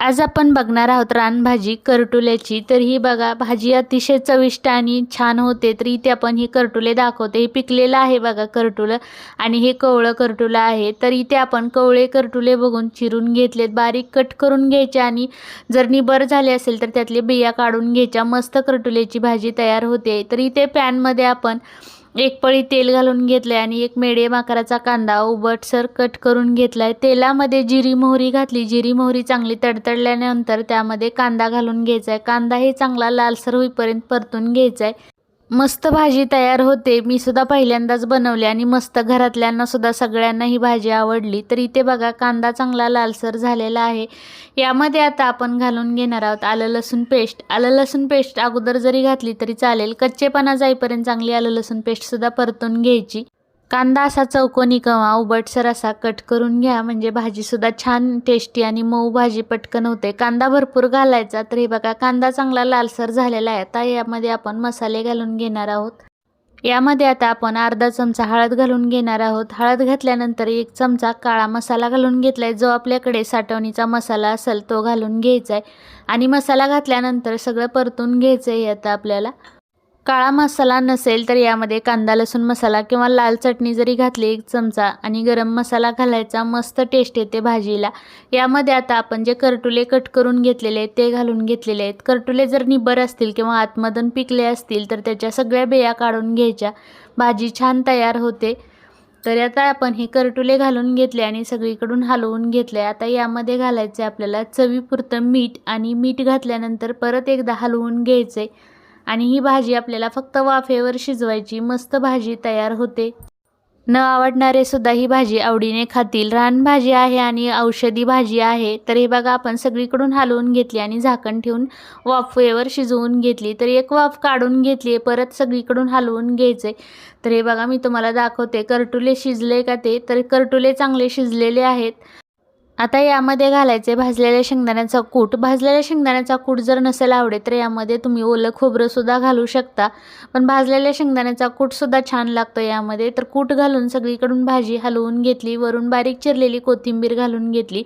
आज आपण बघणार आहोत रानभाजी करटुल्याची. तर ही बघा भाजी अतिशय चविष्ट आणि छान होते. तर इथे आपण ही करटुले दाखवते. हे पिकलेलं आहे बघा करटुलं आणि हे कवळं करटुलं आहे. तर इथे आपण कवळे करटुले बघून चिरून घेतलेत. बारीक कट करून घ्यायचे आणि जर निबर झाले असेल तर त्यातले बिया काढून घ्यायच्या. मस्त करटुल्याची भाजी तयार होते. तर इथे पॅनमध्ये आपण एक पळी तेल घालून घेतलं आहे आणि एक मेडियम आकाराचा कांदा उबटसर कट करून घेतला आहे तेलामध्ये जिरी मोहरी घातली. जिरी मोहरी चांगली तडतडल्यानंतर त्यामध्ये कांदा घालून घ्यायचा आहे कांदा हे चांगला लालसर होईपर्यंत परतून घ्यायचा आहे मस्त भाजी तयार होते. मी सुद्धा पहिल्यांदाच बनवली आणि मस्त घरातल्यांना सुद्धा सगळ्यांना ही भाजी आवडली. तर इथे बघा कांदा चांगला लालसर झालेला आहे. यामध्ये आता आपण घालून घेणार आहोत आलं लसूण पेस्ट. आलं लसूण पेस्ट अगोदर जरी घातली तरी चालेल. कच्चेपणा जाईपर्यंत चांगली आलं लसूण पेस्टसुद्धा परतून घ्यायची. कांदा असा चौकोनी किंवा उबटसर असा कट करून घ्या. म्हणजे भाजीसुद्धा छान टेस्टी आणि मऊ भाजी पटकन होते. कांदा भरपूर घालायचा तर हे बघा कांदा चांगला लालसर झालेला आहे. आता यामध्ये आपण मसाले घालून घेणार आहोत. यामध्ये आता आपण अर्धा चमचा हळद घालून घेणार आहोत. हळद घातल्यानंतर एक चमचा काळा मसाला घालून घेतला आहे जो आपल्याकडे साठवणीचा मसाला असेल तो घालून घ्यायचा आहे आणि मसाला घातल्यानंतर सगळं परतून घ्यायचं आहे आता आपल्याला. काळा मसाला नसेल तर यामध्ये कांदा लसूण मसाला किंवा लाल चटणी जरी घातली एक चमचा आणि गरम मसाला घालायचा मस्त टेस्ट येते भाजीला. यामध्ये आता आपण जे करटुले कट करून घेतलेले आहेत ते घालून घेतलेले आहेत. करटुले जर निबर असतील किंवा आतमधून पिकले असतील तर त्याच्या सगळ्या बिया काढून घ्यायच्या. भाजी छान तयार होते. तर आता आपण हे करटुले घालून घेतले आणि सगळीकडून हलवून घेतले आता यामध्ये घालायचे आपल्याला चवीपुरतं मीठ आणि मीठ घातल्यानंतर परत एकदा हलवून घ्यायचे आणि ही भाजी आपल्याला फक्त वाफेवर शिजवायची मस्त भाजी तयार होते. न आवडणारे सुद्धा ही भाजी आवडीने खातील. रानभाजी आहे आणि औषधी भाजी आहे. तर हे बघा आपण सगळीकडून हलवून घेतली आणि झाकण ठेवून वाफेवर शिजवून घेतली. तर एक वाफ काढून घेतली परत सगळीकडून हलवून घ्यायचे. तर हे बघा मी तुम्हाला दाखवते. करटुले शिजले का ते? तर करटुले चांगले शिजलेले आहेत. आता यामध्ये घालायचे भाजलेल्या शेंगदाण्याचा कूट. भाजलेल्या शेंगदाण्याचा कूट जर नसेल आवडेल तर यामध्ये तुम्ही ओलं खोबरंसुद्धा घालू शकता. पण भाजलेल्या शेंगदाण्याचा कूटसुद्धा छान लागतो यामध्ये. तर कूट घालून सगळीकडून भाजी हलवून घेतली. वरून बारीक चिरलेली कोथिंबीर घालून घेतली.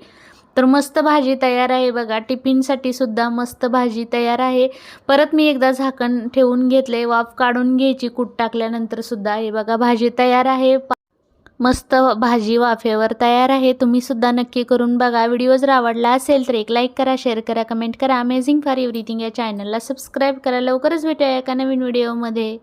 तर मस्त भाजी तयार आहे बघा. टिफिनसाठी सुद्धा मस्त भाजी तयार आहे. परत मी एकदा झाकण ठेवून घेतले वाफ काढून घ्यायची. कूट टाकल्यानंतर सुद्धा हे बघा भाजी तयार आहे. मस्त भाजी वाफेवर तयार आहे. तुम्हीसुद्धा नक्की करून बघा. व्हिडिओ जर आवडला असेल तर एक लाईक करा शेअर करा कमेंट करा. अमेझिंग फॉर एव्हरीथिंग या चॅनलला सबस्क्राईब करा. लवकरच भेटूया एका नवीन व्हिडिओमध्ये